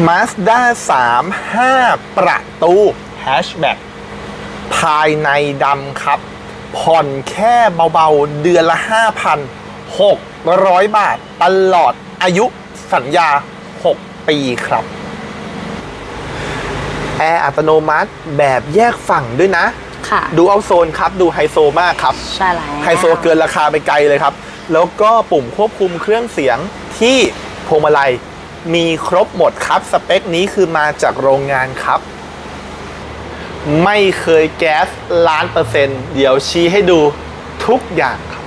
Mazda 3 5 ประตูแฮชแบ็กภายในดำครับ ผ่อนแค่เบาๆ เดือนละ 5,600 บาท ตลอดอายุสัญญา 6 ปีครับ แอร์อัตโนมัติแบบแยกฝั่งด้วยนะ ค่ะ ดูเอาโซนครับ ดูไฮโซมากครับ ใช่แล้วไฮโซเกินราคาไปไกลเลยครับ แล้วก็ปุ่มควบคุมเครื่องเสียงที่พวงมาลัย มีครบหมดครับ สเปคนี้คือมาจากโรงงานครับ ไม่เคยแก๊สล้านเปอร์เซ็นต์เดี๋ยวชี้ให้ดูทุกอย่างครับ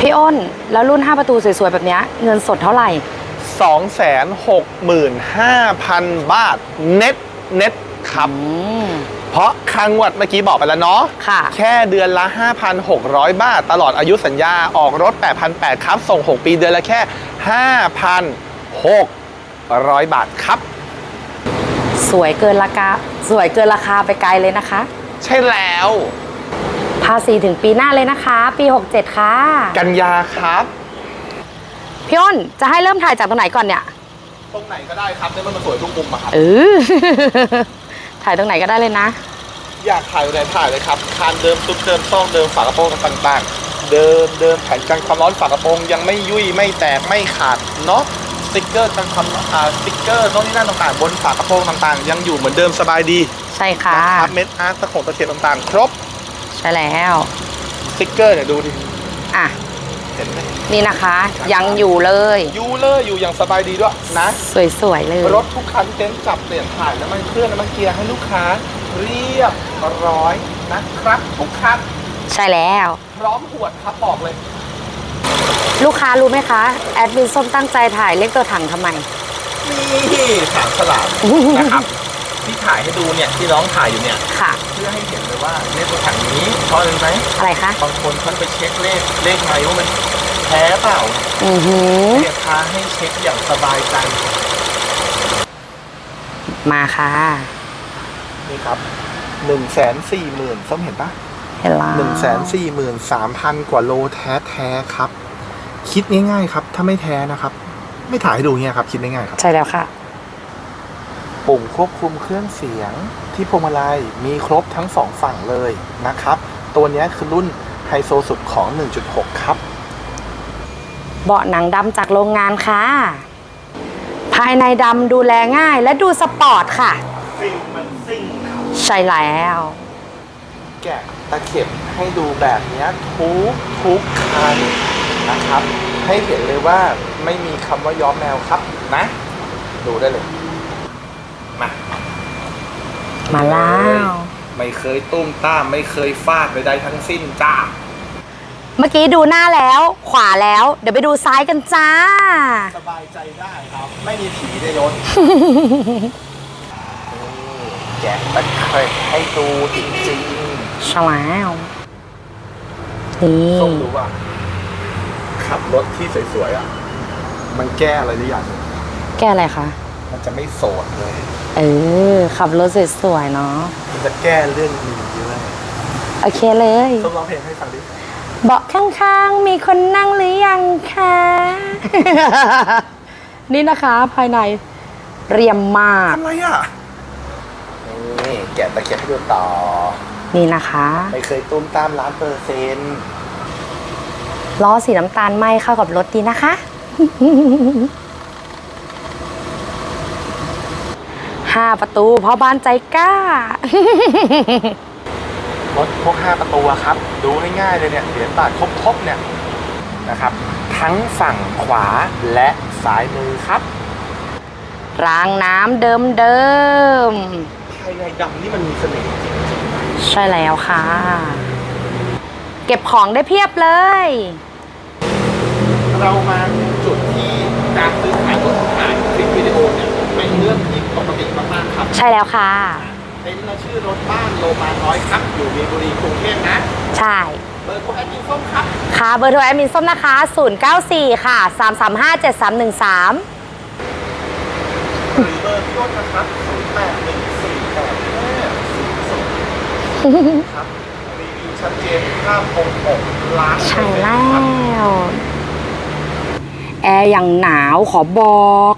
พี่อ้น แล้วรุ่น 5 ประตูสวยๆ แบบเนี้ยเงินสดเท่าไหร่ 265,000 บาท เน็ตเน็ตครับ อืม เพราะครั้งวัดเมื่อกี้บอกไปแล้วเนาะ ค่ะ แค่เดือนละ 5,600 บาท ตลอดอายุสัญญาออกรถ 8,800 ครับ ส่ง 6 ปีเดือนละแค่ 5,600 บาทครับ สวยเกินราคา สวยเกินราคาไปไกลเลยนะคะ ใช่แล้ว ภาษีถึงปีหน้าเลยนะคะ ปี 67 ค่ะ กันยาครับ พี่อ้นจะให้เริ่มถ่ายจากตรงไหนก่อนเนี่ย ตรงไหนก็ได้ครับได้มันสวยทุกมุมอะครับ เออ ถ่ายตรงไหนก็ได้เลยนะ อยากถ่ายอะไรถ่ายเลยครับคานเดิมซุปเดิมซ่องเดิมฝากระโปรงต่างๆ เดิมเดิมแผ่นกันความร้อนฝากระโปรงยังไม่ยุ่ยไม่แตกไม่ขาดเนาะส ติ๊กเกอร์กันความอ่าสติ๊กเกอร์โน่นนี่นั่นต่างๆ บนฝากระโปรงต่างๆ ยังอยู่เหมือนเดิมสบายดีใช่ค่ะ นะครับเม็ดอาร์ตตะขงตะเข็บต่างๆ ครบใช่แล้ว สติ๊กเกอร์เนี่ยดูดิอะ เห็นไหมนี่นะคะ ยังอยู่เลยยูเลอร์อยู่อย่างสบายดีด้วยนะ สวยๆเลย รถทุกคันเต็นท์จับเปลี่ยนถ่ายน้ำมันเครื่องน้ำมันเกียร์ให้ลูกค้า เรียบร้อยนะครับ ทุกคันใช่แล้ว พร้อมหวดครับบอกเลย ลูกค้ารู้ไหมคะ แอดมินส้มตั้งใจถ่ายเลขตัวถังทำไม นี่ถามฉลาดนะครับที่ถ่ายให้ดูเนี่ยที่น้องถ่ายอยู่เนี่ยค่ะ เพื่อให้เห็นเลยว่าเลขตัวถังนี้เพราะอะไรรู้ไหมอะไรคะบางคนเขาไปเช็คเลขเลขไหมว่ามันแท้เปล่าอือหือเรียกค้าให้เช็คอย่างสบายใจ มาค่ะ นี่ครับหนึ่งแสนสี่หมื่นส้มเห็นปะเห็นแล้วหนึ่งแสนสี่หมื่นสามพันกว่าโลแท้แท้ๆครับ คิดง่ายๆครับ ถ้าไม่แท้นะครับ ไม่ถ่ายให้ดูเงี้ยครับคิดง่ายๆครับ ใช่แล้วค่ะ ปุ่มควบคุมเครื่องเสียงที่พวงมาลัยมีครบทั้งสองฝั่งเลยนะครับ ตัวเนี้ยคือรุ่นไฮโซสุดของ 1.6 ครับ เบาะหนังดำจากโรงงานค่ะ ภายในดำดูแลง่ายและดูสปอร์ตค่ะฟิลมันซิ่งครับใช่แล้ว แกะตะเข็บให้ดูแบบเนี้ยทุกทุกคัน นะครับ ให้เห็นเลยว่าไม่มีคำว่าย้อมแมวครับนะ ดูได้เลย มา มาแล้วไม่เคยตุ้มต้าม ไม่เคยฟาดใดๆทั้งสิ้นจ้า เมื่อกี้ดูหน้าแล้ว ขวาแล้ว เดี๋ยวไปดูซ้ายกันจ้า สบายใจได้ครับ ไม่มีผีในรถแกะตะเข็บให้ดูจริงใช่แล้วนี่ๆต้องดูว่า ขับรถที่สวยๆอะ มันแก้อะไรหรือยังแกอะไรคะ มันจะไม่โสดเลย เออ ขับรถสวยๆเนาะ มันจะแก้เรื่องนี้เลยโอเคเลยต้องร้องเพลงให้ฟังดิ เบาะข้างๆ มีคนนั่งหรือยังคะ นี่นะคะภายในเรียมมากทำไรอะ นี่แกะตะเข็บให้ดูต่อ นี่นะคะ ไม่เคยตุ้มตามล้านเปอร์เซ็นต์ ล้อสีน้ำตาลไหมเข้ากับรถดีนะคะ ห้าประตูพ่อบ้านใจกล้า รถพวก 5 ประตูอะครับ ดูง่ายๆเลยเนี่ยเหรียญบาทครบๆเนี่ยนะครับ ทั้งฝั่งขวาและซ้ายมือครับรางน้ำเดิมเดิมภายในดำนี่มันมีเสน่ห์จริงๆใช่แล้วค่ะ เก็บของได้เพียบเลยๆ เรามาจุดที่การซื้อขายรถขายคลิปวิดีโอเนี่ยเป็นเรื่องที่ปกติมากๆครับใช่แล้วค่ะ เป็นเราชื่อรถบ้านโลมาน้อยครับ อยู่มีนบุรีกรุงเทพนะ ใช่ เบอร์โทรแอดมินส้มครับ ค่ะ เบอร์โทรแอดมินส้มนะคะ 094 ค่ะ 335 7313หรือเบอร์พี่อ้นนะครับ0 8 1 4 8 5 0 0ครับรีวิวชัดเจนภาพคงอกล้านใช่แล้ครับว แอร์อย่างหนาวขอบอก